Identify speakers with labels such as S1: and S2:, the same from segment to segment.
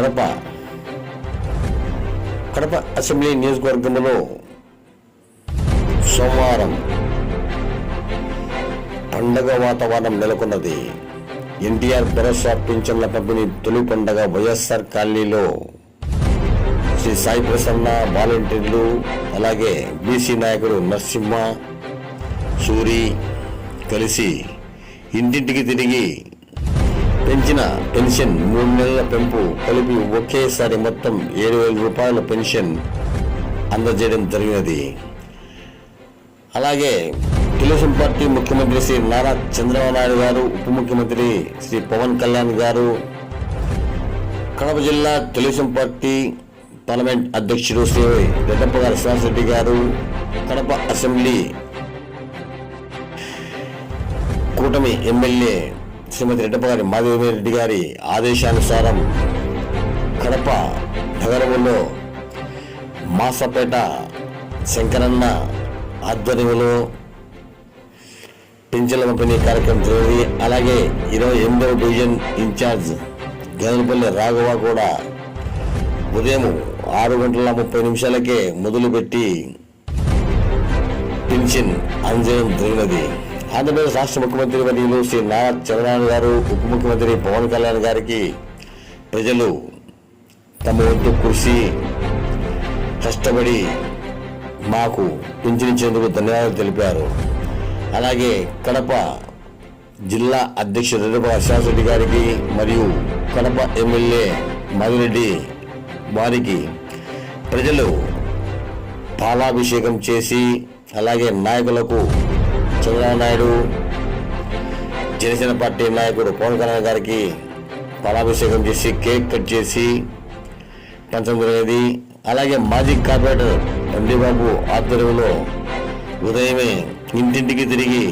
S1: Kadapa. Kadapa assembly నియోజకవర్గంలో సోమవారం పండగ వాతావరణం నెలకొన్నది. ఎన్టీఆర్ భరోసా పింఛన్ల పంపిణీ తొలి పండగ వైఎస్ఆర్ కాలనీలో శ్రీ సాయి ప్రసన్న వాలంటీర్లు అలాగే బీసీ నాయకుడు నరసింహ సూరి కలిసి ఇంటింటికి తిరిగి పెంచిన పెన్షన్ మూడు నెలల పెంపు కలిపి ఒకేసారి మొత్తం ఏడు వేల రూపాయల పెన్షన్ అందజేయడం జరిగినది. అలాగే తెలుగుదేశం పార్టీ ముఖ్యమంత్రి శ్రీ నారా చంద్రబాబు నాయుడు గారు ఉప ముఖ్యమంత్రి శ్రీ పవన్ కళ్యాణ్ గారు కడప జిల్లా తెలుగుదేశం పార్టీ పార్లమెంట్ అధ్యక్షుడు శ్రీ రెడ్డప్ప గారి శ్రీనివాసరెడ్డి గారు కడప అసెంబ్లీ కూటమి ఎమ్మెల్యే శ్రీమతి రెడ్డపారి గారి మాధవరెడ్డి గారి ఆదేశానుసారం కడప నగరంలో మాసపేట శంకరన్న ఆధ్వర్యంలో పింఛన్ల పంపిణీ కార్యక్రమం జరిగింది. అలాగే ఇరవై ఎనిమిదవ డివిజన్ ఇన్ఛార్జ్ గదనపల్లి రాఘవ కూడా ఉదయం ఆరు గంటల ముప్పై నిమిషాలకే మొదలుపెట్టి పింఛన్ అందజేయడం జరిగినది. ఆంధ్రప్రదేశ్ రాష్ట్ర ముఖ్యమంత్రి వర్యులు శ్రీ నారా చంద్రబాబు గారు ఉప ముఖ్యమంత్రి పవన్ కళ్యాణ్ గారికి ప్రజలు తమ వంతు కృషి కష్టపడి మాకు పింఛనించేందుకు ధన్యవాదాలు తెలిపారు. అలాగే కడప జిల్లా అధ్యక్షుడు రెడ్డి గారికి మరియు కడప ఎమ్మెల్యే మధురెడ్డి వారికి ప్రజలు పాలాభిషేకం చేసి అలాగే నాయకులకు చంద్రబాబు నాయుడు జనసేన పార్టీ నాయకుడు పవన్ కళ్యాణ్ గారికి పాలాభిషేకం చేసి కేక్ కట్ చేసి పంచడం జరిగేది. అలాగే మాజీ కార్పొరేటర్ బండిబాబు ఆధ్వర్యంలో ఉదయమే ఇంటింటికి తిరిగి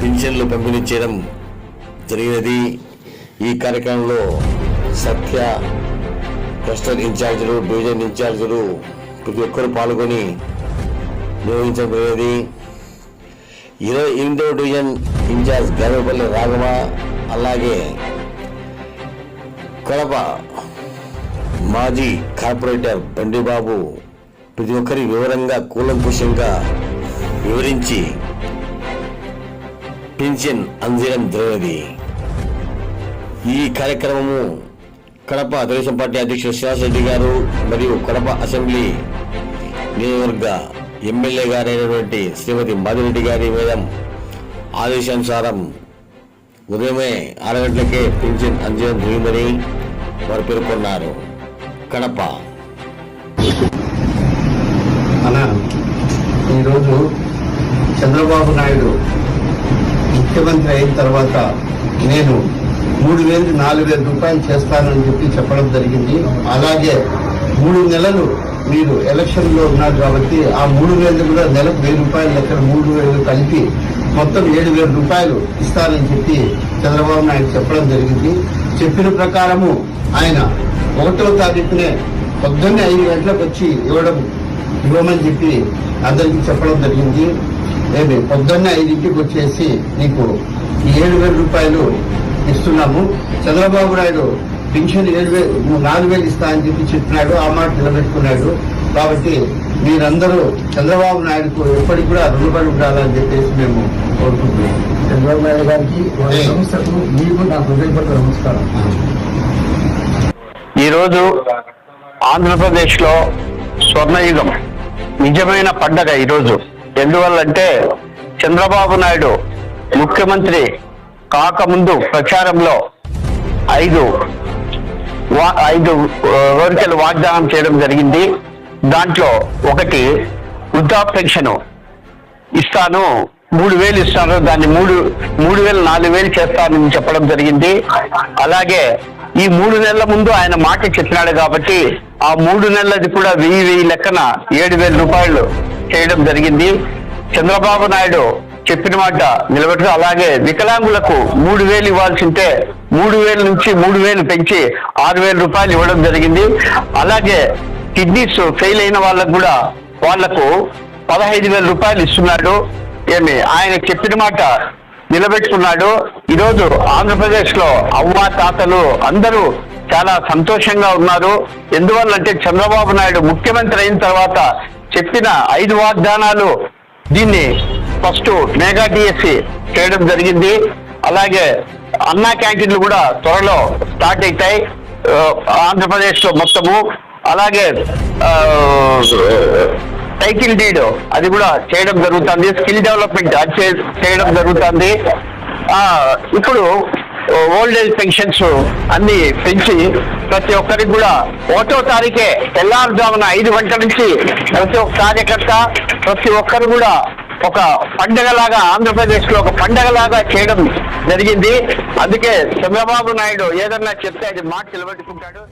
S1: పింఛన్లు పంపిణీ చేయడం జరిగినది. ఈ కార్యక్రమంలో సత్య క్లస్టర్ ఇన్ఛార్జీలు డివిజన్ ఇన్ఛార్జీలు ప్రతి ఒక్కరు పాల్గొని నిర్వహించడం జరిగేది. ఇరవై ఎనిమిదవ డివిజన్ ఇన్ఛార్జ్ గర్వపల్లి రాఘవ అలాగే కడప మాజీ కార్పొరేటర్ బండిబాబు ప్రతి ఒక్కరి వివరంగా కూలంకుషంగా వివరించి పింఛన్ అందజేయడం జరిగినది ఈ కార్యక్రమము కడప తెలుగుదేశం పార్టీ అధ్యక్షుడు శ్రీనివాస్ రెడ్డి గారు మరియు కడప అసెంబ్లీ నియోజకవర్గ ఎమ్మెల్యే గారైనటువంటి శ్రీమతి మధురెడ్డి గారి మీద ఆదేశానుసారం ఉదయమే ఆరు గంటలకే పింఛన్ అందజేయడం జరిగిందని వారు పేర్కొన్నారు. కడప.
S2: మన ఈరోజు చంద్రబాబు నాయుడు ముఖ్యమంత్రి అయిన తర్వాత నేను మూడు వేలు నాలుగు వేల రూపాయలు చేస్తానని చెప్పి చెప్పడం జరిగింది. అలాగే మూడు నెలలు మీరు ఎలక్షన్లో ఉన్నారు కాబట్టి ఆ మూడు వేలు కూడా నెలకు వెయ్యి రూపాయలు లెక్కన మూడు వేలు కలిపి మొత్తం ఏడు వేల రూపాయలు ఇస్తానని చెప్పి చంద్రబాబు నాయుడు చెప్పడం జరిగింది. చెప్పిన ప్రకారము ఆయన ఒకటో తారీఖునే పొద్దున్నే ఐదు గంటలకు వచ్చి ఇవ్వడం ఇవ్వమని చెప్పి అందరికీ చెప్పడం జరిగింది. ఏమి పొద్దున్నే ఐదింటికి వచ్చేసి నీకు ఏడు వేల రూపాయలు ఇస్తున్నాము. చంద్రబాబు నాయుడు పెన్షన్ ఏడు వేలు నాలుగు వేలు ఇస్తా అని చెప్పి చెప్పినాడు ఆ మాట నిలబెట్టుకున్నాడు. కాబట్టి మీరందరూ చంద్రబాబు నాయుడుకు ఎప్పటికి కూడా రుణపడి ఉండాలని చెప్పేసి మేము కోరుకుంటున్నాం.
S3: చంద్రబాబు నాయుడు గారికి. సంస్థకు మీకు నా హృదయపూర్వక నమస్కారం.
S4: ఈరోజు ఆంధ్రప్రదేశ్లో స్వర్ణయుగం నిజమైన పండగ ఈరోజు. ఎందువల్లంటే చంద్రబాబు నాయుడు ముఖ్యమంత్రి కాకముందు ప్రచారంలో ఐదు ఐదు ఆ, కోరికలు వాగ్దానం చేయడం జరిగింది. దాంట్లో ఒకటి వృద్ధాప్ పెన్షన్ ఇస్తాను మూడు వేలు ఇస్తాను దాన్ని మూడు మూడు వేలు నాలుగు వేలు చేస్తానని చెప్పడం జరిగింది. అలాగే ఈ మూడు నెలల ముందు ఆయన మాట చెప్పినాడు కాబట్టి ఆ మూడు నెలలది కూడా వెయ్యి వెయ్యి లెక్కన ఏడు వేల రూపాయలు చేయడం జరిగింది. చంద్రబాబు నాయుడు చెప్పిన మాట నిలబెట్టు అలాగే వికలాంగులకు మూడు వేలు ఇవ్వాల్సి ఉంటే మూడు వేల నుంచి మూడు వేలు పెంచి ఆరు వేల రూపాయలు ఇవ్వడం జరిగింది. అలాగే కిడ్నీస్ ఫెయిల్ అయిన వాళ్ళకు కూడా వాళ్ళకు పదహైదు వేల రూపాయలు ఇస్తున్నాడు. ఏమి? ఆయన చెప్పిన మాట నిలబెట్టుకున్నాడు. ఈరోజు ఆంధ్రప్రదేశ్లో అవ్వ తాతలు అందరూ చాలా సంతోషంగా ఉన్నారు. ఎందువల్లంటే చంద్రబాబు నాయుడు ముఖ్యమంత్రి అయిన తర్వాత చెప్పిన ఐదు వాగ్దానాలు దీన్ని ఫస్ట్ మెగా డిఎస్సి చేయడం జరిగింది. అలాగే అన్నా క్యాంటీన్లు కూడా త్వరలో స్టార్ట్ అవుతాయి. ఆంధ్రప్రదేశ్లో మొత్తము. అలాగే టైటిల్ సైకిల్ డీడ్ అది కూడా చేయడం జరుగుతుంది. స్కిల్ డెవలప్మెంట్ అది చేయడం జరుగుతుంది. ఇప్పుడు ఓల్డ్ ఏజ్ పెన్షన్స్ అన్ని పెంచి ప్రతి ఒక్కరికి కూడా ఒకటో తారీఖే తెల్లారుజామున ఐదు గంటల నుంచి ప్రతి ఒక్క కార్యకర్త ప్రతి ఒక్కరు కూడా ఒక పండగలాగా ఆంధ్రప్రదేశ్లో ఒక పండగలాగా చేయడం జరిగింది. అందుకే చంద్రబాబు నాయుడు ఏదన్నా చెప్తే అది మాట నిలబెట్టుకుంటాడు.